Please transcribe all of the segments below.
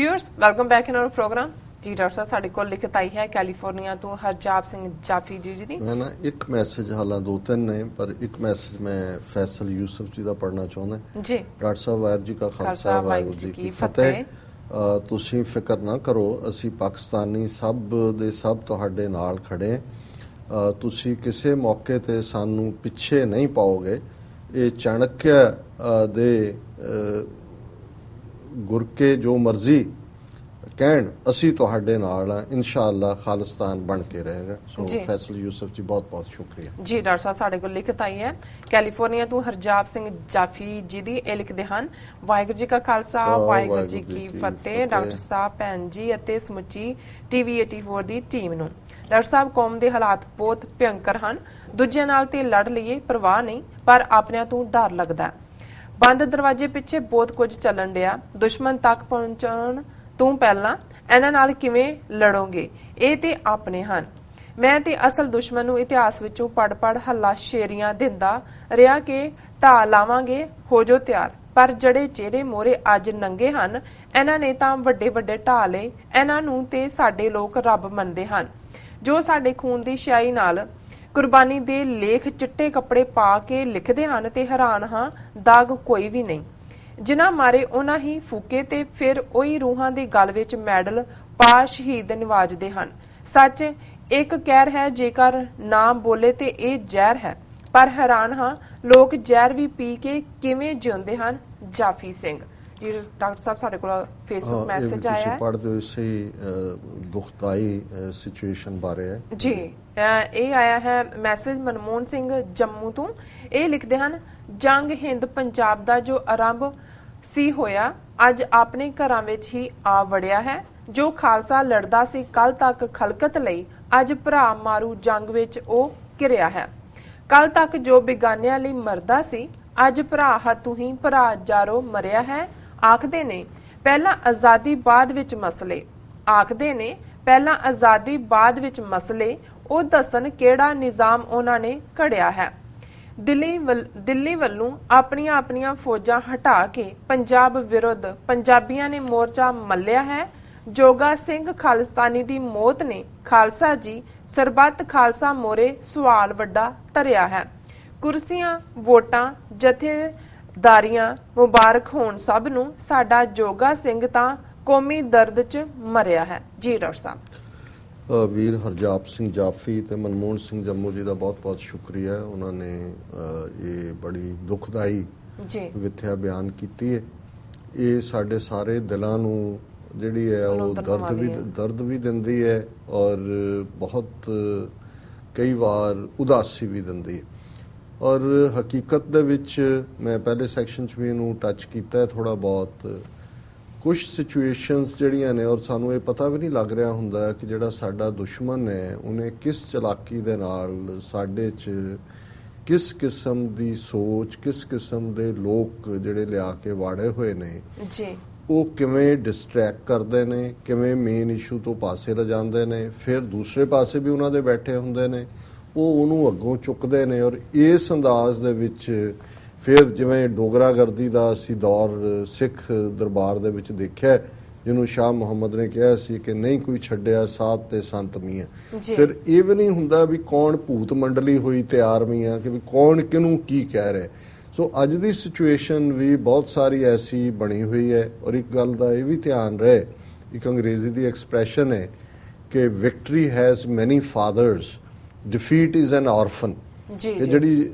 Viewers welcome back in our programme ji doctor ਸਾਹਿਬ ਸਾਡੇ ਕੋਲ ਲਿਖਤ ਆਈ ਹੈ ਕੈਲੀਫੋਰਨੀਆ ਤੋਂ ਹਰਜਾਬ ਸਿੰਘ ਜਾਫੀ ਜੀ ਜੀ ਦੀ। ਮੈਂ ਨਾ ਇੱਕ ਮੈਸੇਜ ਹਾਲਾਂ ਦੋ ਤਿੰਨ ਨੇ ਪਰ ਇੱਕ ਮੈਸੇਜ ਮੈਂ ਫੈਸਲ ਯੂਸਫ ਜੀ ਦਾ ਪੜ੍ਹਨਾ ਚਾਹੁੰਦਾ। ਜੀ। ਡਾਕਟਰ ਸਾਹਿਬ ਵਾਹਿਗੁਰੂ ਜੀ ਕਾ ਖਾਲਸਾ ਵਾਹਿਗੁਰੂ ਜੀ ਕੀ ਫਤਿਹ। ਤੁਸੀਂ ਫਿਕਰ ਨਾ ਕਰੋ ਅਸੀਂ ਪਾਕਿਸਤਾਨੀ ਸਭ ਦੇ ਸਭ ਤੁਹਾਡੇ ਨਾਲ ਖੜੇ ਤੁਸੀਂ ਕਿਸੇ ਮੌਕੇ ਤੇ ਸਾਨੂੰ ਪਿੱਛੇ ਨਹੀਂ ਪਾਓਗੇ। ਇਹ ਚਾਣਕਿਆ ਦੇ ਗੁਰ ਕੇ ਜੋ ਮਰਜ਼ੀ ਕਹਿਣ ਅਸੀਂ ਤੁਹਾਡੇ ਨਾਲ ਆ ਇਨਸ਼ਾਅੱਲਾ ਖਾਲਿਸਤਾਨ ਬਣ ਕੇ ਰਹੇਗਾ। ਸੋ। ਫੈਸਲ ਯੂਸਫ ਜੀ ਬਹੁਤ ਬਹੁਤ ਸ਼ੁਕਰੀਆ। ਜੀ ਡਾਕਟਰ ਸਾਹਿਬ ਸਾਡੇ ਕੋਲ ਲਿਖਤ ਆਈ ਹੈ। ਕੈਲੀਫੋਰਨੀਆ ਤੋਂ ਹਰਜਾਬ ਸਿੰਘ ਜਾਫੀ ਜੀ ਦੀ ਇਹ ਲਿਖਦੇ ਹਨ। ਵਾਹਿਗੁਰੂ ਜੀ ਕਾ ਖਾਲਸਾ ਵਾਹਿਗੁਰੂ ਜੀ ਕੀ ਫਤਿਹ। ਡਾਕਟਰ ਸਾਹਿਬ ਭੈਣ ਜੀ ਅਤੇ ਸਮੁੱਚੀ ਟੀਵੀ 84 ਦੀ ਟੀਮ ਨੂੰ। ਡਾਕਟਰ ਸਾਹਿਬ ਕੌਮ ਦੇ ਹਾਲਾਤ ਬਹੁਤ ਭਿਅੰਕਰ ਹਨ। ਦੂਜਿਆਂ ਨਾਲ ਤੇ ਲੜ ਲਈਏ ਪਰਵਾਹ ਨਹੀਂ ਪਰ ਆਪਣਿਆਂ ਤੋਂ ਡਰ ਲੱਗਦਾ ਹੈ। ਬੰਦ ਦਰਵਾਜ਼ੇ ਪਿੱਛੇ ਬਹੁਤ ਕੁਝ ਚੱਲਣ ਡਿਆ। ਦੁਸ਼ਮਣ ਤੱਕ ਪਹੁੰਚਣ ਤੋਂ ਪਹਿਲਾਂ ਇਹਨਾਂ ਨਾਲ ਕਿਵੇਂ ਲੜੋਗੇ? ਇਹ ਤੇ ਆਪਣੇ ਹਨ। ਮੈਂ ਤੇ ਅਸਲ ਦੁਸ਼ਮਣ ਨੂੰ ਇਤਿਹਾਸ ਵਿੱਚੋਂ ਪੜ ਪੜ ਹੱਲਾ ਸ਼ੇਰੀਆਂ ਦਿੰਦਾ ਰਿਹਾ ਕਿ ਢਾ ਲਾਵਾਂਗੇ ਹੋ ਜੋ ਤਿਆਰ। ਪਰ ਜਿਹੜੇ ਚਿਹਰੇ ਮੋਰੇ ਅੱਜ ਨੰਗੇ ਹਨ। ਇਹਨਾਂ ਨੇ ਤਾਂ ਵੱਡੇ ਵੱਡੇ ਢਾ ਲਏ। ਇਹਨਾਂ ਨੂੰ ਤੇ ਸਾਡੇ ਲੋਕ ਰੱਬ ਮੰਨਦੇ ਹਨ। ਜੋ ਸਾਡੇ ਖੂਨ ਦੀ ਸ਼ਾਈ ਨਾਲ ਕੁਰਬਾਨੀ ਦੇ ਲੇਖ ਚਿੱਟੇ ਕੱਪੜੇ ਪਾ ਕੇ ਲਿਖਦੇ ਹਨ ਤੇ ਹੈਰਾਨ ਹਾਂ, ਦਾਗ ਕੋਈ ਵੀ ਨਹੀਂ। ਜਿਨ੍ਹਾਂ ਮਾਰੇ ਉਹਨਾਂ ਹੀ ਫੂਕੇ ਤੇ ਫਿਰ ਉਹੀ ਰੂਹਾਂ ਦੀ ਗਲ ਵਿੱਚ ਮੈਡਲ ਪਾ ਸ਼ਹੀਦ ਨਿਵਾਜਦੇ ਹਨ। ਸੱਚ, ਇੱਕ ਕਹਿਰ ਹੈ ਜੇਕਰ ਨਾ ਬੋਲੇ ਤੇ ਇਹ ਜ਼ਹਿਰ ਹੈ। ਪਰ ਹੈਰਾਨ ਹਾਂ, ਲੋਕ ਜ਼ਹਿਰ ਵੀ ਪੀ ਕੇ ਕਿਵੇਂ ਜਿਉਂਦੇ ਹਨ, ਜਾਫੀ ਸਿੰਘ। ਜੀ ਡਾਕਟਰ ਸਾਹਿਬ ਸਾਡੇ ਕੋਲ ਫੇਸਬੁੱਕ ਮੈਸੇਜ ਆਇਆ ਹੈ। ਪੜ੍ਹਦੇ ਹੋ ਇਸੇ ਦੁਖਦਾਈ ਸਿਚੁਏਸ਼ਨ ਬਾਰੇ ਹੈ। ਜੀ ਇਹ ਆਇਆ ਹੈ ਮੈਸੇਜ ਮਨਮੋਹਨ ਸਿੰਘ ਜੰਮੂ ਤੋਂ। ਇਹ ਲਿਖਦੇ ਹਨ ਜੰਗ ਹਿੰਦ ਪੰਜਾਬ ਦਾ ਜੋ ਆਰੰਭ ਸੀ ਹੋਇਆ ਅੱਜ ਆਪਣੇ ਘਰਾਂ ਵਿੱਚ ਹੀ ਆ ਵੜਿਆ ਹੈ। ਜੋ ਖਾਲਸਾ ਲੜਦਾ ਸੀ ਕੱਲ ਤੱਕ ਖਲਕਤ ਲਈ ਅੱਜ ਭਰਾ ਮਾਰੂ ਜੰਗ ਵਿੱਚ ਉਹ ਘਿਰਿਆ ਹੈ। ਕੱਲ ਤੱਕ ਜੋ ਬਿਗਾਨਿਆਂ ਲਈ ਮਰਦਾ ਸੀ ਅੱਜ ਭਰਾ ਹੱਥੋਂ ਹੀ ਭਰਾ ਜਾਰੋ ਮਰਿਆ ਹੈ। ਆਖਦੇ ਨੇ, ਪਹਿਲਾਂ ਆਜ਼ਾਦੀ ਬਾਅਦ ਵਿੱਚ ਮਸਲੇ। ਆਖਦੇ ਨੇ, ਪਹਿਲਾਂ ਆਜ਼ਾਦੀ ਬਾਅਦ ਵਿੱਚ ਮਸਲੇ, ਉਹ ਦੱਸਣ ਕਿਹੜਾ ਨਿਜ਼ਾਮ ਉਹਨਾਂ ਨੇ ਘੜਿਆ ਹੈ। ਦਿੱਲੀ ਦਿੱਲੀ ਵੱਲੋਂ ਆਪਣੀਆਂ ਆਪਣੀਆਂ ਫੌਜਾਂ ਹਟਾ ਕੇ ਪੰਜਾਬ ਵਿਰੁੱਧ ਪੰਜਾਬੀਆਂ ਨੇ ਮੋਰਚਾ ਮੱਲਿਆ ਹੈ। ਜੋਗਾ ਸਿੰਘ ਖਾਲਿਸਤਾਨੀ ਦੀ ਮੌਤ ਨੇ ਖਾਲਸਾ ਜੀ ਸਰਬੱਤ ਖਾਲਸਾ ਮੋਰੇ ਸਵਾਲ ਵੱਡਾ ਧਰਿਆ ਹੈ। ਕੁਰਸੀਆਂ, ਵੋਟਾਂ, ਜਥੇ ਜਥੇਦਾਰੀਆਂ ਮੁਬਾਰਕ ਹੋਣ ਸਭ ਨੂੰ ਸਾਡਾ ਜੋਗਾ ਸਿੰਘ ਤਾਂ ਕੌਮੀ ਦਰਦ 'ਚ ਮਰਿਆ ਹੈ। ਜੀ ਡਾਕਟਰ ਸਾਹਿਬ। ਵੀਰ ਹਰਜਾਪ ਸਿੰਘ ਜਾਫੀ ਤੇ ਮਨਮੋਹਨ ਸਿੰਘ ਜੰਮੂ ਜੀ ਦਾ ਬਹੁਤ-ਬਹੁਤ ਸ਼ੁਕਰੀਆ। ਉਹਨਾਂ ਨੇ ਇਹ ਬੜੀ ਦੁਖਦਾਈ ਜੀ। ਵਿਥਿਆ ਬਿਆਨ ਕੀਤੀ ਹੈ ਇਹ ਸਾਡੇ ਸਾਰੇ ਦਿਲਾਂ ਨੂੰ ਜਿਹੜੀ ਹੈ ਉਹ ਦਰਦ ਵੀ। ਦਰਦ ਵੀ ਦਿੰਦੀ ਹੈ ਔਰ ਬਹੁਤ ਕਈ ਵਾਰ ਉਦਾਸੀ ਵੀ ਦਿੰਦੀ ਹੈ। ਔਰ ਹਕੀਕਤ ਦੇ ਵਿੱਚ ਮੈਂ ਪਹਿਲੇ ਸੈਕਸ਼ਨ 'ਚ ਵੀ ਇਹਨੂੰ ਟੱਚ ਕੀਤਾ ਥੋੜਾ ਬਹੁਤ। ਕੁਝ ਸਿਚੁਏਸ਼ਨਸ ਜਿਹੜੀਆਂ ਨੇ ਔਰ ਸਾਨੂੰ ਇਹ ਪਤਾ ਵੀ ਨਹੀਂ ਲੱਗ ਰਿਹਾ ਹੁੰਦਾ ਕਿ ਜਿਹੜਾ ਸਾਡਾ ਦੁਸ਼ਮਣ ਹੈ ਉਹਨੇ ਕਿਸ ਚਲਾਕੀ ਦੇ ਨਾਲ ਸਾਡੇ 'ਚ ਕਿਸ ਕਿਸਮ ਦੀ ਸੋਚ ਕਿਸ ਕਿਸਮ ਦੇ ਲੋਕ ਜਿਹੜੇ ਲਿਆ ਕੇ ਵਾੜੇ ਹੋਏ ਨੇ ਜੀ। ਉਹ ਕਿਵੇਂ ਡਿਸਟਰੈਕਟ ਕਰਦੇ ਨੇ ਕਿਵੇਂ ਮੇਨ ਇਸ਼ੂ ਤੋਂ ਪਾਸੇ ਲਿਜਾਂਦੇ ਨੇ ਫਿਰ ਦੂਸਰੇ ਪਾਸੇ ਵੀ ਉਹਨਾਂ ਦੇ ਬੈਠੇ ਹੁੰਦੇ ਨੇ। ਉਹ ਉਹਨੂੰ ਅੱਗੋਂ ਚੁੱਕਦੇ ਨੇ ਔਰ ਇਸ ਅੰਦਾਜ਼ ਦੇ ਵਿੱਚ ਫਿਰ ਜਿਵੇਂ ਡੋਗਰਾਗਰਦੀ ਦਾ ਅਸੀਂ ਦੌਰ ਸਿੱਖ ਦਰਬਾਰ ਦੇ ਵਿੱਚ ਦੇਖਿਆ ਜਿਹਨੂੰ ਸ਼ਾਹ ਮੁਹੰਮਦ ਨੇ ਕਿਹਾ ਸੀ ਕਿ ਨਹੀਂ ਕੋਈ ਛੱਡਿਆ ਸਾਧ ਤੇ ਸੰਤ ਮੀਆਂ। ਫਿਰ ਇਹ ਵੀ ਨਹੀਂ ਹੁੰਦਾ ਵੀ ਕੌਣ ਭੂਤ ਮੰਡਲੀ ਹੋਈ ਤਿਆਰ ਮੀਆਂ ਕਿ ਵੀ ਕੌਣ ਕਿਹਨੂੰ ਕੀ ਕਹਿ ਰਿਹਾ ਸੋ ਅੱਜ ਦੀ ਸਿਚੁਏਸ਼ਨ ਵੀ ਬਹੁਤ ਸਾਰੀ ਐਸੀ ਬਣੀ ਹੋਈ ਹੈ ਔਰ ਇੱਕ ਗੱਲ ਦਾ ਇਹ ਵੀ ਧਿਆਨ ਰਹੇ ਇੱਕ ਅੰਗਰੇਜ਼ੀ ਦੀ ਐਕਸਪ੍ਰੈਸ਼ਨ ਹੈ ਕਿ victory has many fathers. Defeat is an orphan ਜੀ ਇਹ ਜਿਹੜੀ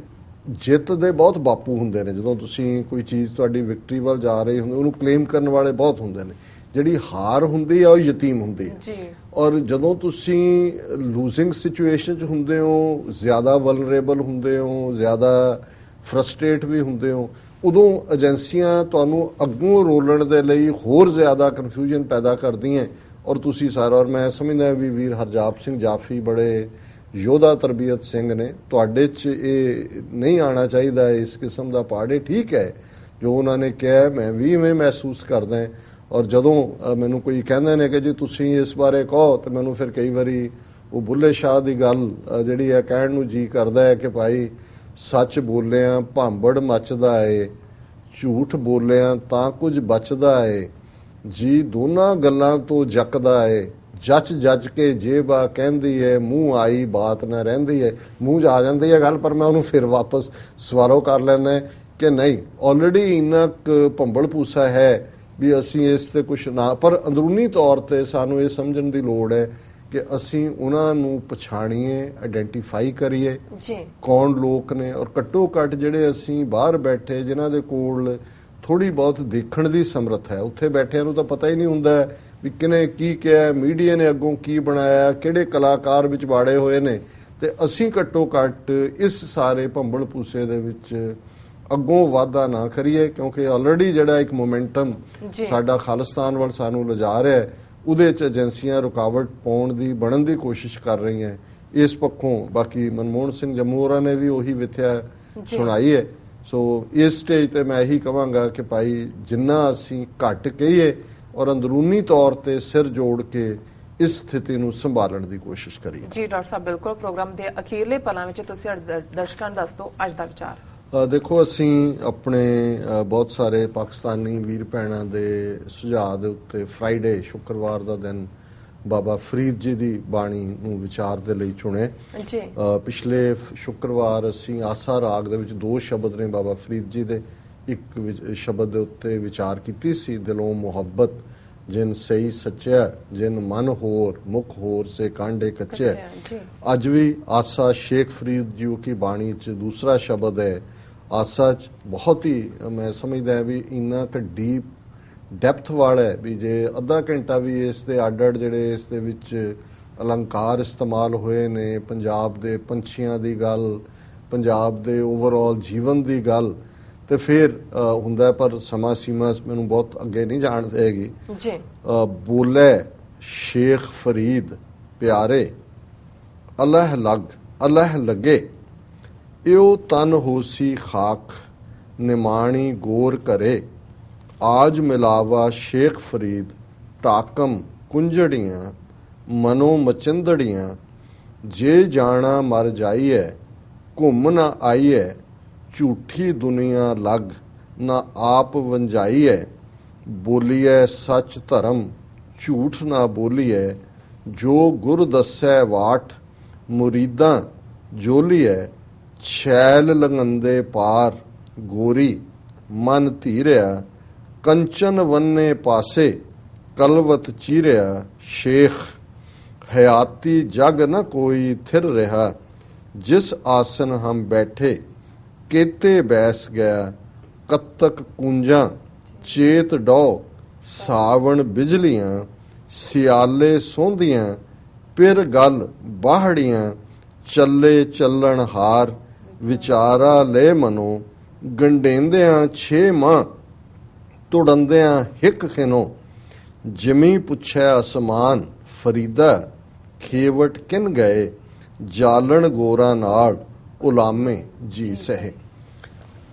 ਜਿੱਤ ਦੇ ਬਹੁਤ ਬਾਪੂ ਹੁੰਦੇ ਨੇ। ਜਦੋਂ ਤੁਸੀਂ ਕੋਈ ਚੀਜ਼ ਤੁਹਾਡੀ ਵਿਕਟਰੀ ਵੱਲ ਜਾ ਰਹੀ ਹੁੰਦੀ ਉਹਨੂੰ ਕਲੇਮ ਕਰਨ ਵਾਲੇ ਬਹੁਤ ਹੁੰਦੇ ਨੇ। ਜਿਹੜੀ ਹਾਰ ਹੁੰਦੀ ਆ ਉਹ ਯਤੀਮ ਹੁੰਦੀ ਹੈ ਜੀ। ਔਰ ਜਦੋਂ ਤੁਸੀਂ ਲੂਜ਼ਿੰਗ ਸਿਚੁਏਸ਼ਨ 'ਚ ਹੁੰਦੇ ਹੋ ਜ਼ਿਆਦਾ ਵਲਨਰੇਬਲ ਹੁੰਦੇ ਹੋ ਜ਼ਿਆਦਾ ਫਰਸਟ੍ਰੇਟ ਵੀ ਹੁੰਦੇ ਹੋ ਉਦੋਂ ਏਜੰਸੀਆਂ ਤੁਹਾਨੂੰ ਅੱਗੋਂ ਰੋਲਣ ਦੇ ਲਈ ਹੋਰ ਜ਼ਿਆਦਾ ਕਨਫਿਊਜ਼ਨ ਪੈਦਾ ਕਰਦੀਆਂ। ਔਰ ਤੁਸੀਂ ਸਾਰਾ ਔਰ ਮੈਂ ਸਮਝਦਾ ਵੀ ਵੀਰ ਹਰਜਾਪ ਸਿੰਘ ਜਾਫੀ ਬੜੇ ਯੋਧਾ ਤਰਬੀਅਤ ਸਿੰਘ ਨੇ, ਤੁਹਾਡੇ 'ਚ ਇਹ ਨਹੀਂ ਆਣਾ ਚਾਹੀਦਾ, ਇਸ ਕਿਸਮ ਦਾ ਪਾੜੇ ਠੀਕ ਹੈ। ਜੋ ਉਹਨਾਂ ਨੇ ਕਿਹਾ, ਮੈਂ ਵੀ ਇਵੇਂ ਮਹਿਸੂਸ ਕਰਦਾ ਹਾਂ। ਔਰ ਜਦੋਂ ਮੈਨੂੰ ਕੋਈ ਕਹਿੰਦੇ ਨੇ ਕਿ ਜੀ ਤੁਸੀਂ ਇਸ ਬਾਰੇ ਕਹੋ, ਤਾਂ ਮੈਨੂੰ ਫਿਰ ਕਈ ਵਾਰੀ ਉਹ ਬੁੱਲੇ ਸ਼ਾਹ ਦੀ ਗੱਲ ਜਿਹੜੀ ਹੈ, ਕਹਿਣ ਨੂੰ ਜੀ ਕਰਦਾ ਹੈ ਕਿ ਭਾਈ, ਸੱਚ ਬੋਲਿਆ, ਭਾਂਬੜ ਮੱਚਦਾ ਏ, ਝੂਠ ਬੋਲਿਆ ਤਾਂ ਕੁਝ ਬਚਦਾ ਏ, ਜੀ ਦੋਨਾਂ ਗੱਲਾਂ ਤੋਂ ਜੱਕਦਾ ਏ। ਜੱਜ ਜੱਜ ਕੇ ਜੇਬਾ ਕਹਿੰਦੀ ਏ ਮੂੰਹ ਆਈ ਬਾਤ ਨਾ ਰਹਿੰਦੀ ਏ। ਮੂੰਹ ਆ ਜਾਂਦੀ ਹੈ ਗੱਲ ਪਰ ਮੈਂ ਉਹਨੂੰ ਫਿਰ ਵਾਪਸ ਸਵਾਰੋ ਕਰ ਲੈਣਾ ਕਿ ਨਹੀਂ ਆਲਰੇਡੀ ਇੰਨਾ ਕੁ ਭੰਬਲ ਪੂਸਾ ਹੈ ਵੀ ਅਸੀਂ ਇਸ ਤੇ ਕੁਝ ਨਾ ਪਰ ਅੰਦਰੂਨੀ ਤੌਰ ਤੇ ਸਾਨੂੰ ਇਹ ਸਮਝਣ ਦੀ ਲੋੜ ਹੈ ਕਿ ਅਸੀਂ ਉਹਨਾਂ ਨੂੰ ਪਛਾਣੀਏ ਆਇਡੈਂਟੀਫਾਈ ਕਰੀਏ। ਜੀ। ਕੌਣ ਲੋਕ ਨੇ ਔਰ ਘੱਟੋ ਘੱਟ ਜਿਹੜੇ ਅਸੀਂ ਬਾਹਰ ਬੈਠੇ ਜਿਨ੍ਹਾਂ ਦੇ ਕੋਲ ਥੋੜੀ ਬਹੁਤ ਦੇਖਣ ਦੀ ਸਮਰੱਥ ਹੈ ਉੱਥੇ ਬੈਠਿਆਂ ਨੂੰ ਤਾਂ ਪਤਾ ਹੀ ਨਹੀਂ ਹੁੰਦਾ ਵੀ ਕਿਨੇ ਕੀ ਕਿਹਾ ਮੀਡੀਆ ਨੇ ਅੱਗੋਂ ਕੀ ਬਣਾਇਆ ਕਿਹੜੇ ਕਲਾਕਾਰ ਵਿੱਚ ਬਾੜੇ ਹੋਏ ਨੇ ਤੇ ਅਸੀਂ ਘੱਟੋ ਘੱਟ ਇਸ ਸਾਰੇ ਭੰਬਲ ਪੂਸੇ ਦੇ ਵਿੱਚ ਅੱਗੋਂ ਵਾਧਾ ਨਾ ਕਰੀਏ ਕਿਉਂਕਿ ਆਲਰੇਡੀ ਜਿਹੜਾ ਇੱਕ ਮੋਮੈਂਟਮ। ਸਾਡਾ ਖਾਲਿਸਤਾਨ ਵੱਲ ਸਾਨੂੰ ਲਿਜਾ ਰਿਹਾ ਹੈ ਉਹਦੇ ਚ ਏਜੰਸੀਆਂ ਰੁਕਾਵਟ ਪਾਉਣ ਦੀ ਬਣਨ ਦੀ ਕੋਸ਼ਿਸ਼ ਕਰ ਰਹੀਆਂ ਇਸ ਪੱਖੋਂ ਬਾਕੀ ਮਨਮੋਹਨ ਸਿੰਘ ਜਮਹੂਰਾ ਨੇ ਵੀ ਉਹੀ ਵਿਥਿਆ। ਸੁਣਾਈ ਹੈ ਸੋ ਇਸ ਸਟੇਜ ਤੇ ਮੈਂ ਇਹੀ ਕਹਾਂਗਾ ਕਿ ਭਾਈ ਜਿੰਨਾ ਅਸੀਂ ਘੱਟ ਕਹੀਏ ਔਰ ਅੰਦਰੂਨੀ ਤੌਰ ਤੇ ਸਿਰ ਜੋੜ ਕੇ ਇਸ ਸਥਿਤੀ ਨੂੰ ਸੰਭਾਲਣ ਦੀ ਕੋਸ਼ਿਸ਼ ਕਰੀਏ। ਜੀ ਡਾਕਟਰ ਸਾਹਿਬ ਬਿਲਕੁਲ ਪ੍ਰੋਗਰਾਮ ਦੇ ਅਖੀਰਲੇ ਪਲਾਂ ਵਿੱਚ ਤੁਸੀਂ ਦਰਸ਼ਕਾਂ ਨੂੰ ਦੱਸ ਦਿਓ ਅੱਜ ਦਾ ਵਿਚਾਰ। ਦੇਖੋ ਅਸੀਂ ਆਪਣੇ ਬਹੁਤ ਸਾਰੇ ਪਾਕਿਸਤਾਨੀ ਵੀਰ ਭੈਣਾਂ ਦੇ ਸੁਝਾਅ ਦੇ ਉੱਤੇ ਫਰਾਈਡੇ ਸ਼ੁੱਕਰਵਾਰ ਦਾ ਦਿਨ ਬਾਬਾ ਫਰੀਦ ਜੀ ਦੀ ਬਾਣੀ ਨੂੰ ਵਿਚਾਰ ਦੇ ਲਈ ਚੁਣੇ। ਜੀ। ਪਿਛਲੇ ਸ਼ੁੱਕਰਵਾਰ ਅਸੀਂ ਆਸਾ ਰਾਗ ਦੇ ਵਿੱਚ ਦੋ ਸ਼ਬਦ ਨੇ ਬਾਬਾ ਫਰੀਦ ਜੀ ਦੇ। ਇੱਕ ਸ਼ਬਦ ਦੇ ਉੱਤੇ ਵਿਚਾਰ ਕੀਤੀ ਸੀ ਦਿਲੋਂ ਮੁਹੱਬਤ ਜਿਨ ਸਹੀ ਸੱਚਿਆ ਜਿਨ ਮਨ ਹੋਰ ਮੁਖ ਹੋਰ ਸੇ ਕਾਂਡੇ ਕੱਚੇ ਜੀ। ਅੱਜ ਵੀ ਆਸਾ ਸ਼ੇਖ ਫਰੀਦ ਜੀ ਕੀ ਬਾਣੀ ਚ ਦੂਸਰਾ ਸ਼ਬਦ ਹੈ। ਆਸਾ ਚ ਬਹੁਤ ਹੀ ਮੈਂ ਸਮਝਦਾ ਵੀ ਇੰਨਾ ਕੁ ਡੀਪ ਡੈਪਥ ਵਾਲਾ ਹੈ ਵੀ ਜੇ ਅੱਧਾ ਘੰਟਾ ਵੀ ਇਸ ਦੇ ਅੱਡ ਅੱਡ ਜਿਹੜੇ ਇਸ ਦੇ ਵਿੱਚ ਅਲੰਕਾਰ ਇਸਤੇਮਾਲ ਹੋਏ ਨੇ ਪੰਜਾਬ ਦੇ ਪੰਛੀਆਂ ਦੀ ਗੱਲ ਪੰਜਾਬ ਦੇ ਓਵਰਆਲ ਜੀਵਨ ਦੀ ਗੱਲ ਤੇ ਫਿਰ ਹੁੰਦਾ ਪਰ ਸਮਾਂ ਸੀਮਾ ਮੈਨੂੰ ਬਹੁਤ ਅੱਗੇ ਨਹੀਂ ਜਾਣ ਦੇਗੀ। ਜੀ। ਬੋਲੇ ਸ਼ੇਖ ਫਰੀਦ ਪਿਆਰੇ ਅਲਹ ਲਗ ਅਲਹ ਲਗੇ ਇਉ ਤਨ ਹੋਸੀ ਖਾਕ ਨਿਮਾਣੀ ਗੋਰ ਕਰੇ। ਆਜ ਮਿਲਾਵਾ ਸ਼ੇਖ ਫਰੀਦ, ਟਾਕਮ ਕੁੰਝੜੀਆਂ ਮਨੋ ਮਚੰਦੜੀਆਂ, ਜੇ ਜਾਣਾ ਮਰ ਜਾਈਐ, ਘੁੰਮ ਨਾ ਆਈਐ, ਝੂਠੀ ਦੁਨੀਆ ਲੱਗ ਨਾ ਆਪ ਵੰਜਾਈਐ, ਬੋਲੀਐ ਸੱਚ ਧਰਮ, ਝੂਠ ਨਾ ਬੋਲੀਐ, ਜੋ ਗੁਰ ਦੱਸੈ ਵਾਟ, ਮੁਰੀਦਾਂ ਜੋਲੀਐ, ਛੈਲ ਲੰਗੰਦੇ ਪਾਰ, ਗੋਰੀ, ਮਨ ਧੀਰਿਆ ਕੰਚਨ ਵੰਨੇ ਪਾਸੇ ਕਲਵਤ ਚੀਰਿਆ ਸ਼ੇਖ। ਹਯਾਤੀ ਜਗ ਨ ਕੋਈ ਥਿਰ ਰਿਹਾ। ਜਿਸ ਆਸਨ ਹਮ ਬੈਠੇ, ਕੇਤੇ ਬੈਸ ਗਿਆ। ਕਤਕ ਕੁੰਜਾਂ, ਚੇਤ ਡੋ ਸਾਵਣ ਬਿਜਲੀਆਂ, ਸਿਆਲੇ ਸੋਂਦੀਆਂ, ਪਿਰ ਗੱਲ ਬਾਹੜੀਆਂ, ਚੱਲੇ ਚੱਲਣ ਹਾਰ, ਵਿਚਾਰਾ ਲੈ ਮਨੋ ਗੰਡੇਂਦਿਆਂ ਛੇ ਮਾਂ। ਤੁੜੰਦਿਆਂ ਹਿੱਕ ਖਿਨੋ। ਜਿਮੀ ਪੁੱਛਿਆ ਅਸਮਾਨ ਫਰੀਦਾ ਖੇਵਟ ਕਿਨ ਗਏ? ਜਾਲਣ ਗੋਰਾ ਨਾਲ ਉਲਾਮੇ ਜੀ ਸਹਿ।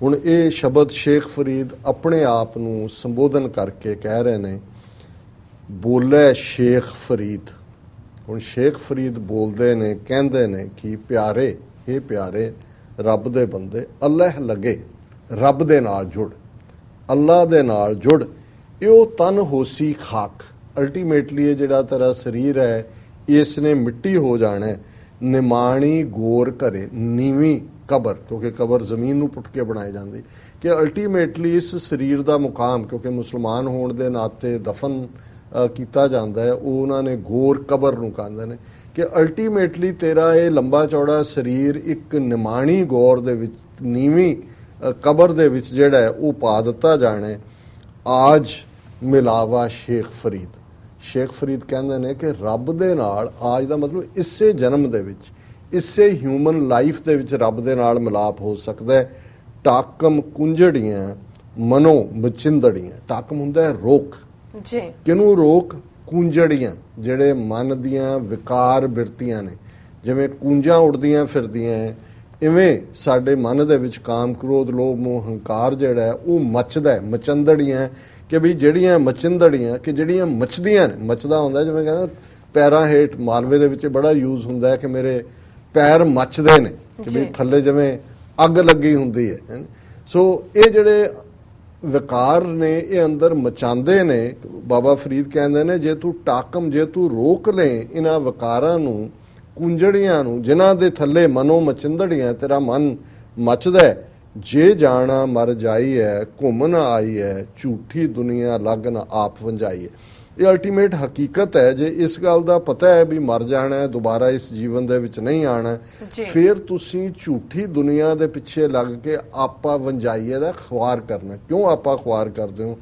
ਹੁਣ ਇਹ ਸ਼ਬਦ ਸ਼ੇਖ ਫਰੀਦ ਆਪਣੇ ਆਪ ਨੂੰ ਸੰਬੋਧਨ ਕਰਕੇ ਕਹਿ ਰਹੇ ਨੇ ਬੋਲੇ ਸ਼ੇਖ ਫਰੀਦ। ਹੁਣ ਸ਼ੇਖ ਫਰੀਦ ਬੋਲਦੇ ਨੇ ਕਹਿੰਦੇ ਨੇ ਕਿ ਪਿਆਰੇ ਇਹ ਪਿਆਰੇ ਰੱਬ ਦੇ ਬੰਦੇ ਅੱਲਾਹ ਲੱਗੇ ਰੱਬ ਦੇ ਨਾਲ ਜੁੜ। ਅੱਲਾ ਦੇ ਨਾਲ ਜੁੜ, ਇਹ ਉਹ ਤਨ ਹੋਸੀ ਖਾਕ। ਅਲਟੀਮੇਟਲੀ ਇਹ ਜਿਹੜਾ ਤੇਰਾ ਸਰੀਰ ਹੈ ਇਸ ਨੇ ਮਿੱਟੀ ਹੋ ਜਾਣਾ ਹੈ। ਨਿਮਾਣੀ ਗੋਰ ਘਰੇ, ਨੀਵੀਂ ਕਬਰ, ਕਿਉਂਕਿ ਕਬਰ ਜ਼ਮੀਨ ਨੂੰ ਪੁੱਟ ਕੇ ਬਣਾਈ ਜਾਂਦੀ। ਕਿ ਅਲਟੀਮੇਟਲੀ ਇਸ ਸਰੀਰ ਦਾ ਮੁਕਾਮ, ਕਿਉਂਕਿ ਮੁਸਲਮਾਨ ਹੋਣ ਦੇ ਨਾਤੇ ਦਫਨ ਕੀਤਾ ਜਾਂਦਾ ਹੈ, ਉਹ ਉਹਨਾਂ ਨੇ ਗੋਰ ਕਬਰ ਨੂੰ ਕਹਿੰਦੇ ਨੇ। ਕਿ ਅਲਟੀਮੇਟਲੀ ਤੇਰਾ ਇਹ ਲੰਬਾ ਚੌੜਾ ਸਰੀਰ ਇੱਕ ਨਿਮਾਣੀ ਗੌਰ ਦੇ ਵਿੱਚ, ਨੀਵੀਂ ਕਬਰ ਦੇ ਵਿੱਚ ਜਿਹੜਾ ਉਹ ਪਾ ਦਿੱਤਾ ਜਾਣਾ ਆਜ ਮਿਲਾਵਾ ਸ਼ੇਖ ਫਰੀਦ। ਸ਼ੇਖ ਫਰੀਦ ਕਹਿੰਦੇ ਨੇ ਕਿ ਰੱਬ ਦੇ ਨਾਲ ਆਜ ਦਾ ਮਤਲਬ ਇਸੇ ਜਨਮ ਦੇ ਵਿੱਚ ਇਸੇ ਹਿਊਮਨ ਲਾਈਫ ਦੇ ਵਿੱਚ ਰੱਬ ਦੇ ਨਾਲ ਮਿਲਾਪ ਹੋ ਸਕਦਾ ਹੈ। ਟਾਕਮ ਕੁੰਝੜੀਆਂ ਮਨੋ ਮਚਿੰਦੜੀਆਂ। ਟਾਕਮ ਹੁੰਦਾ ਹੈ ਰੋਕ। ਜੀ। ਕਿਨੂੰ ਰੋਕ? ਕੁੰਜੜੀਆਂ ਜਿਹੜੇ ਮਨ ਦੀਆਂ ਵਿਕਾਰ ਬਿਰਤੀਆਂ ਨੇ। ਜਿਵੇਂ ਕੁੰਜਾਂ ਉੜਦੀਆਂ ਫਿਰਦੀਆਂ ਹੈ, ਇਵੇਂ ਸਾਡੇ ਮਨ ਦੇ ਵਿੱਚ ਕਾਮ ਕ੍ਰੋਧ ਲੋਭ ਮੋਹ ਹੰਕਾਰ ਜਿਹੜਾ ਹੈ ਉਹ ਮੱਚਦਾ ਹੈ ਮਚੰਦੜੀਆਂ ਕਿ ਵੀ ਜਿਹੜੀਆਂ ਮਚੰਦੜੀਆਂ ਕਿ ਜਿਹੜੀਆਂ ਮੱਚਦੀਆਂ ਨੇ ਮੱਚਦਾ ਹੁੰਦਾ ਜਿਵੇਂ ਕਹਿੰਦਾ ਪੈਰਾਂ ਹੇਠ ਮਾਲਵੇ ਦੇ ਵਿੱਚ ਬੜਾ ਯੂਜ਼ ਹੁੰਦਾ ਹੈ ਕਿ ਮੇਰੇ ਪੈਰ ਮੱਚਦੇ ਨੇ ਕਿ ਵੀ। ਥੱਲੇ ਜਿਵੇਂ ਅੱਗ ਲੱਗੀ ਹੁੰਦੀ ਹੈਂ। ਸੋ ਇਹ ਜਿਹੜੇ ਵਿਕਾਰ ਨੇ ਇਹ ਅੰਦਰ ਮਚਾਉਂਦੇ ਨੇ ਬਾਬਾ ਫਰੀਦ ਕਹਿੰਦੇ ਨੇ ਜੇ ਤੂੰ ਟਾਕਮ ਜੇ ਤੂੰ ਰੋਕ ਲੈ ਇਹਨਾਂ ਵਿਕਾਰਾਂ ਨੂੰ ਕੁੰਜੜੀਆਂ ਨੂੰ ਜਿਨ੍ਹਾਂ ਦੇ ਥੱਲੇ ਮਨੋ ਮਚਿੰਦੜੀਆਂ ਤੇਰਾ ਮਨ ਮਚਦਾ ਜੇ ਜਾਣਾ ਮਰ ਜਾਈ ਹੈ ਘੁੰਮਣ ਆਈ ਹੈ ਝੂਠੀ ਦੁਨੀਆ ਲੱਗ ਨਾ ਆਪ ਵੰਜਾਈ ਹੈ ਇਹ ਅਲਟੀਮੇਟ ਹਕੀਕਤ ਹੈ ਜੇ ਇਸ ਗੱਲ ਦਾ ਪਤਾ ਹੈ ਵੀ ਮਰ ਜਾਣਾ ਹੈ ਦੁਬਾਰਾ ਇਸ ਜੀਵਨ ਦੇ ਵਿੱਚ ਨਹੀਂ ਆਣਾ। ਫਿਰ ਤੁਸੀਂ ਝੂਠੀ ਦੁਨੀਆ ਦੇ ਪਿੱਛੇ ਲੱਗ ਕੇ ਆਪਾ ਵੰਜਾਈਏ ਦਾ ਖਵਾਰ ਕਰਨਾ। ਕਿਉਂ ਆਪਾ ਖਵਾਰ ਕਰਦੇ ਹੋ?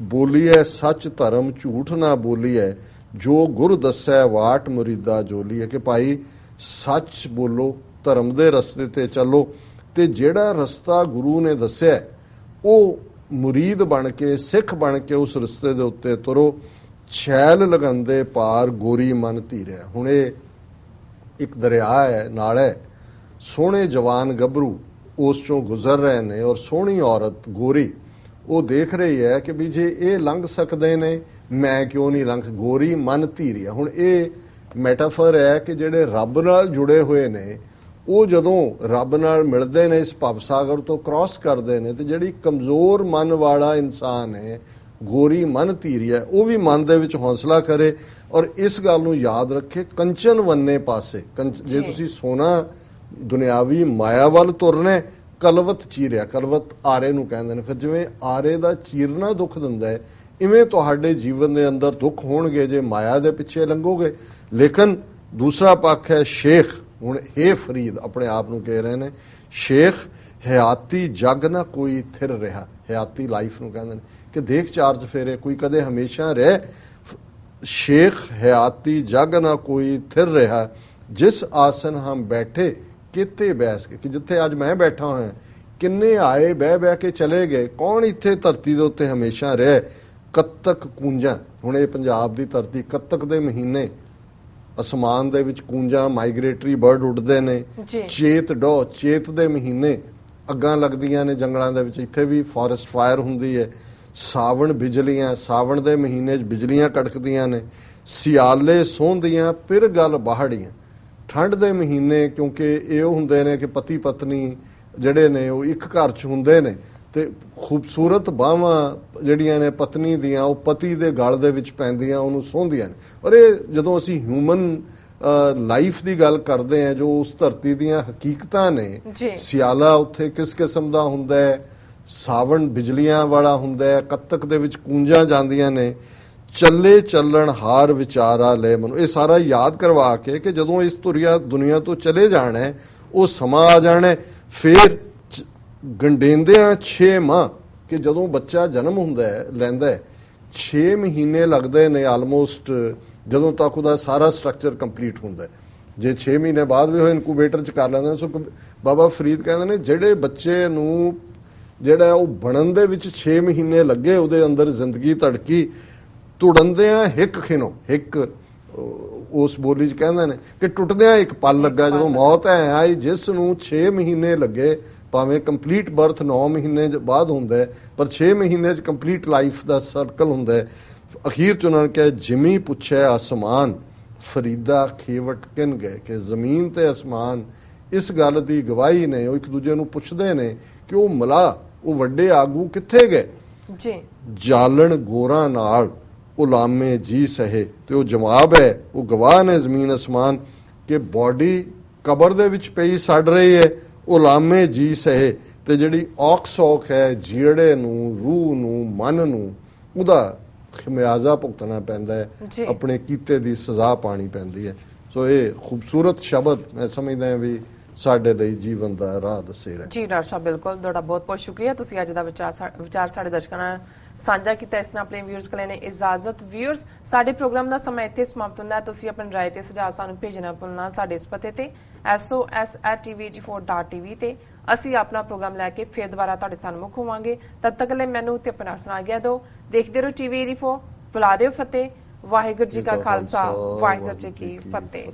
ਬੋਲੀਐ ਸੱਚ ਧਰਮ ਝੂਠ ਨਾ ਬੋਲੀਐ। ਜੋ ਗੁਰ ਦੱਸੈ, ਵਾਟ ਮੁਰੀਦਾ ਜੋਲੀ ਹੈ ਕਿ ਭਾਈ ਸੱਚ ਬੋਲੋ, ਧਰਮ ਦੇ ਰਸਤੇ ਤੇ ਚੱਲੋ। ਤੇ ਜਿਹੜਾ ਰਸਤਾ ਗੁਰੂ ਨੇ ਦੱਸਿਆ, ਉਹ ਮੁਰੀਦ ਬਣ ਕੇ, ਸਿੱਖ ਬਣ ਕੇ ਉਸ ਰਸਤੇ ਦੇ ਉੱਤੇ ਤੁਰੋ। ਛੈਲ ਲਗੰਦੇ ਪਾਰ ਗੋਰੀ ਮਨ ਧੀਰਿਆ ਹੁਣ ਇਹ ਇੱਕ ਦਰਿਆ ਹੈ, ਨਾਲ ਹੈ। ਸੋਹਣੇ ਜਵਾਨ ਗੱਭਰੂ ਉਸ ਚੋਂ ਗੁਜ਼ਰ ਰਹੇ ਨੇ ਔਰ ਸੋਹਣੀ ਔਰਤ ਗੋਰੀ ਉਹ ਦੇਖ ਰਹੀ ਹੈ ਕਿ ਵੀ ਜੇ ਇਹ ਲੰਘ ਸਕਦੇ ਨੇ ਮੈਂ ਕਿਉਂ ਨਹੀਂ ਲੰਘ ਗੋਰੀ ਮਨ ਧੀਰਿਆ ਹੁਣ ਇਹ ਮੈਟਾਫਰ ਹੈ ਕਿ ਜਿਹੜੇ ਰੱਬ ਨਾਲ ਜੁੜੇ ਹੋਏ ਨੇ ਉਹ ਜਦੋਂ ਰੱਬ ਨਾਲ ਮਿਲਦੇ ਨੇ ਇਸ ਭਵਸਾਗਰ ਤੋਂ ਕ੍ਰਾਸ ਕਰਦੇ ਨੇ ਤੇ ਜਿਹੜੀ ਕਮਜ਼ੋਰ ਮਨ ਵਾਲਾ ਇਨਸਾਨ ਹੈ ਗੋਰੀ ਮਨ ਧੀਰਿਆ ਉਹ ਵੀ ਮਨ ਦੇ ਵਿੱਚ ਹੌਸਲਾ ਕਰੇ ਔਰ ਇਸ ਗੱਲ ਨੂੰ ਯਾਦ ਰੱਖੇ ਕੰਚਨ ਵੰਨੇ ਪਾਸੇ ਜੇ। ਤੁਸੀਂ ਸੋਨਾ ਦੁਨਿਆਵੀ ਮਾਇਆ ਵੱਲ ਤੁਰਨਾ ਹੈ, ਕਲਵਤ ਚੀਰਿਆ, ਕਲਵਤ ਆਰੇ ਨੂੰ ਕਹਿੰਦੇ ਨੇ। ਫਿਰ ਜਿਵੇਂ ਆਰੇ ਦਾ ਚੀਰਨਾ ਦੁੱਖ ਦਿੰਦਾ ਹੈ, ਇਵੇਂ ਤੁਹਾਡੇ ਜੀਵਨ ਦੇ ਅੰਦਰ ਦੁੱਖ ਹੋਣਗੇ, ਜੇ ਮਾਇਆ ਦੇ ਪਿੱਛੇ ਲੰਘੋਗੇ। ਲੇਕਿਨ ਦੂਸਰਾ ਪੱਖ ਹੈ, ਸ਼ੇਖ, ਹੁਣ ਇਹ ਫਰੀਦ, ਆਪਣੇ ਆਪ ਨੂੰ ਕਹਿ ਰਹੇ ਨੇ, ਸ਼ੇਖ, ਹਯਾਤੀ ਜਗ ਨਾ ਕੋਈ ਥਿਰ ਰਿਹਾ। ਹਯਾਤੀ ਲਾਈਫ ਨੂੰ ਕਹਿੰਦੇ ਨੇ। ਕਿ ਦੇਖ ਚਾਰਜ ਫੇਰੇ, ਕੋਈ ਕਦੇ ਹਮੇਸ਼ਾ ਰਹਿ। ਸ਼ੇਖ, ਹਯਾਤੀ ਜਗ ਨਾ ਕੋਈ ਥਿਰ ਰਿਹਾ। ਜਿਸ ਆਸਨ ਹਮ ਬੈਠੇ ਕਿਤੇ ਬੈਸ ਕੇ ਕਿ ਜਿੱਥੇ ਅੱਜ ਮੈਂ ਬੈਠਾ ਹੋਇਆ ਕਿੰਨੇ ਆਏ ਬਹਿ ਬਹਿ ਕੇ ਚਲੇ ਗਏ ਕੌਣ ਇੱਥੇ ਧਰਤੀ ਦੇ ਉੱਤੇ ਹਮੇਸ਼ਾ ਰਹਿ ਕੱਤਕ ਕੂੰਜਾਂ ਹੁਣ ਇਹ ਪੰਜਾਬ ਦੀ ਧਰਤੀ ਕੱਤਕ ਦੇ ਮਹੀਨੇ ਅਸਮਾਨ ਦੇ ਵਿੱਚ ਕੂੰਜਾਂ ਮਾਈਗ੍ਰੇਟਰੀ ਬਰਡ ਉੱਡਦੇ ਨੇ। ਚੇਤ ਡੋ ਚੇਤ ਦੇ ਮਹੀਨੇ ਅੱਗਾਂ ਲੱਗਦੀਆਂ ਨੇ ਜੰਗਲਾਂ ਦੇ ਵਿੱਚ ਇੱਥੇ ਵੀ ਫੋਰੈਸਟ ਫਾਇਰ ਹੁੰਦੀ ਹੈ ਸਾਵਣ ਬਿਜਲੀਆਂ ਸਾਵਣ ਦੇ ਮਹੀਨੇ 'ਚ ਬਿਜਲੀਆਂ ਕੜਕਦੀਆਂ ਨੇ ਸਿਆਲੇ ਸੌਂਦੀਆਂ ਫਿਰ ਗੱਲ ਬਾਹੜੀਆਂ ਠੰਡ ਦੇ ਮਹੀਨੇ ਕਿਉਂਕਿ ਇਹ ਹੁੰਦੇ ਨੇ ਕਿ ਪਤੀ ਪਤਨੀ ਜਿਹੜੇ ਨੇ ਉਹ ਇੱਕ ਘਰ 'ਚ ਹੁੰਦੇ ਨੇ ਤੇ ਖੂਬਸੂਰਤ ਬਾਹਾਂ ਜਿਹੜੀਆਂ ਨੇ ਪਤਨੀ ਦੀਆਂ ਉਹ ਪਤੀ ਦੇ ਗਲ ਦੇ ਵਿੱਚ ਪੈਂਦੀਆਂ ਉਹਨੂੰ ਸੌਂਦੀਆਂ ਨੇ। ਔਰ ਇਹ ਜਦੋਂ ਅਸੀਂ ਹਿਊਮਨ ਲਾਈਫ ਦੀ ਗੱਲ ਕਰਦੇ ਹਾਂ ਜੋ ਉਸ ਧਰਤੀ ਦੀਆਂ ਹਕੀਕਤਾਂ ਨੇ। ਸਿਆਲਾ ਉੱਥੇ ਕਿਸ ਕਿਸਮ ਦਾ ਹੁੰਦਾ ਹੈ? ਸਾਵਣ ਬਿਜਲੀਆਂ ਵਾਲਾ ਹੁੰਦਾ ਹੈ ਕੱਤਕ ਦੇ ਵਿੱਚ ਕੂੰਜਾਂ ਜਾਂਦੀਆਂ ਨੇ। ਚੱਲੇ ਚੱਲਣ ਹਾਰ ਵਿਚਾਰਾ ਲੈ ਮਨੋ। ਇਹ ਸਾਰਾ ਯਾਦ ਕਰਵਾ ਕੇ ਕਿ ਜਦੋਂ ਇਸ ਦੁਨੀਆ ਦੁਨੀਆ ਤੋਂ ਚਲੇ ਜਾਣਾ ਹੈ ਉਹ ਸਮਾਂ ਆ ਜਾਣਾ ਹੈ, ਫਿਰ ਗੰਡੇਂਦਿਆਂ 6 ਮਾਹ ਕਿ ਜਦੋਂ ਬੱਚਾ ਜਨਮ ਹੁੰਦਾ ਹੈ ਲੈਂਦਾ ਹੈ 6 ਮਹੀਨੇ ਲੱਗਦੇ ਨੇ ਆਲਮੋਸਟ ਜਦੋਂ ਤੱਕ ਉਹਦਾ ਸਾਰਾ ਸਟਰਕਚਰ ਕੰਪਲੀਟ ਹੁੰਦਾ ਹੈ। ਜੇ 6 ਮਹੀਨੇ ਬਾਅਦ ਵੀ ਉਹ ਇਨਕੂਬੇਟਰ ਚ ਕਰ ਲੈਂਦੇ ਸੋ ਬਾਬਾ ਫਰੀਦ ਕਹਿੰਦੇ ਨੇ ਜਿਹੜੇ ਬੱਚੇ ਨੂੰ ਜਿਹੜਾ ਉਹ ਬਣਨ ਦੇ ਵਿੱਚ 6 ਮਹੀਨੇ ਲੱਗੇ ਉਹਦੇ ਅੰਦਰ ਜ਼ਿੰਦਗੀ ਧੜਕੀ ਤੁੜਨਦਿਆਂ ਹਿੱਕ ਖਿਨੋ ਹਿੱਕ ਉਸ ਬੋਲੀ ਚ ਕਹਿੰਦੇ ਨੇ ਕਿ ਟੁੱਟਦਿਆਂ ਇੱਕ ਪਲ ਲੱਗਾ ਜਦੋਂ ਮੌਤ ਹੈ ਆਈ ਜਿਸ ਨੂੰ 6 ਮਹੀਨੇ ਲੱਗੇ ਭਾਵੇਂ ਕੰਪਲੀਟ ਬਰਥ 9 ਮਹੀਨੇ ਬਾਅਦ ਹੁੰਦਾ ਹੈ ਪਰ 6 ਮਹੀਨੇ ਚ ਕੰਪਲੀਟ ਲਾਈਫ ਦਾ ਸਰਕਲ ਹੁੰਦਾ ਹੈ। ਅਖੀਰ ਚ ਉਹਨਾਂ ਨੇ ਕਿਹਾ ਜਿਮੀ ਪੁੱਛਿਆ ਅਸਮਾਨ ਫਰੀਦਾ ਖੇਵਟ ਕਿਨ ਗਏ? ਕਿ ਜ਼ਮੀਨ ਤੇ ਅਸਮਾਨ ਇਸ ਗੱਲ ਦੀ ਗਵਾਹੀ ਨੇ ਉਹ ਇੱਕ ਦੂਜੇ ਨੂੰ ਪੁੱਛਦੇ ਨੇ ਕਿ ਉਹ ਮਲਾ ਉਹ ਵੱਡੇ ਆਗੂ ਕਿੱਥੇ ਗਏ? ਜੀ। ਜਾਲਣ ਗੋਰਾ ਨਾਲ। ਉਲਾਮੇ ਜੀ ਸਹੇ ਤੇ ਉਹ ਜਵਾਬ ਹੈ ਉਹ ਗਵਾਹ ਨੇ ਜ਼ਮੀਨ ਅਸਮਾਨ ਕਿ ਬਾਡੀ ਕਬਰ ਦੇ ਵਿੱਚ ਪਈ ਸੜ ਰਹੀ ਹੈ ਉਲਾਮੇ ਜੀ ਸਹੇ ਤੇ ਜਿਹੜੀ ਔਕਸੌਕ ਹੈ ਜੀੜੇ ਨੂੰ ਰੂਹ ਨੂੰ ਮਨ ਨੂੰ ਉਹਦਾ ਖਮਿਆਜ਼ਾ ਭੁਗਤਣਾ ਪੈਂਦਾ। ਹੈ ਆਪਣੇ ਕੀਤੇ ਦੀ ਸਜ਼ਾ ਪਾਣੀ ਪੈਂਦੀ ਹੈ। ਸੋ ਇਹ ਖੂਬਸੂਰਤ ਸ਼ਬਦ ਮੈਂ ਸਮਝਦਾ ਹਾਂ ਵੀ ਸਾਡੇ ਲਈ ਜੀਵਨ ਦਾ ਰਾਹ ਦੱਸੇ ਰਹੇ। ਜੀ ਡਾਕਟਰ ਸਾਹਿਬ ਬਿਲਕੁਲ ਤੁਹਾਡਾ ਬਹੁਤ ਬਹੁਤ ਸ਼ੁਕਰੀਆ। ਤੁਸੀਂ ਅੱਜ ਦਾ ਵਿਚਾਰ ਵਿਚਾਰ ਸਾਡੇ ਦਰਸ਼ਕਾਂ ਨਾਲ ਸਾਂਝਾ ਕੀਤਾ ਇਸ ਨਾਲ ਆਪਣੇ ਵਿਊਅਰਸ ਕੋਲ ਨੇ ਇਜਾਜ਼ਤ। ਵਿਊਅਰਸ ਸਾਡੇ ਪ੍ਰੋਗਰਾਮ ਦਾ ਸਮਾਂ ਇੱਥੇ ਸਮਾਪਤ ਹੁੰਦਾ ਹੈ। ਤੁਸੀਂ ਆਪਣੀ ਰਾਏ ਤੇ ਸੁਝਾਅ ਸਾਨੂੰ ਭੇਜਣਾ ਭੁੱਲਣਾ ਸਾਡੇ ਇਸ ਪਤੇ ਤੇ sos@tv84.tv ਤੇ। ਅਸੀਂ ਆਪਣਾ ਪ੍ਰੋਗਰਾਮ ਲੈ ਕੇ ਫੇਰ ਦੁਬਾਰਾ ਤੁਹਾਡੇ ਸਾਹਮਣੇ ਹੋਵਾਂਗੇ। ਤਦ ਤੱਕ ਲਈ ਮੈਨੂੰ ਤੇ ਆਪਣਾ ਸੁਣਾ ਗਿਆ ਦਿਓ। ਦੇਖਦੇ ਰਹੋ ਟੀਵੀ 84 ਬੁਲਾ ਦਿਓ ਫਤਿਹ। ਵਾਹਿਗੁਰੂ ਜੀ ਕਾ ਖਾਲਸਾ ਵਾਹਿਗੁਰੂ ਜੀ ਕੀ ਫਤਿਹ।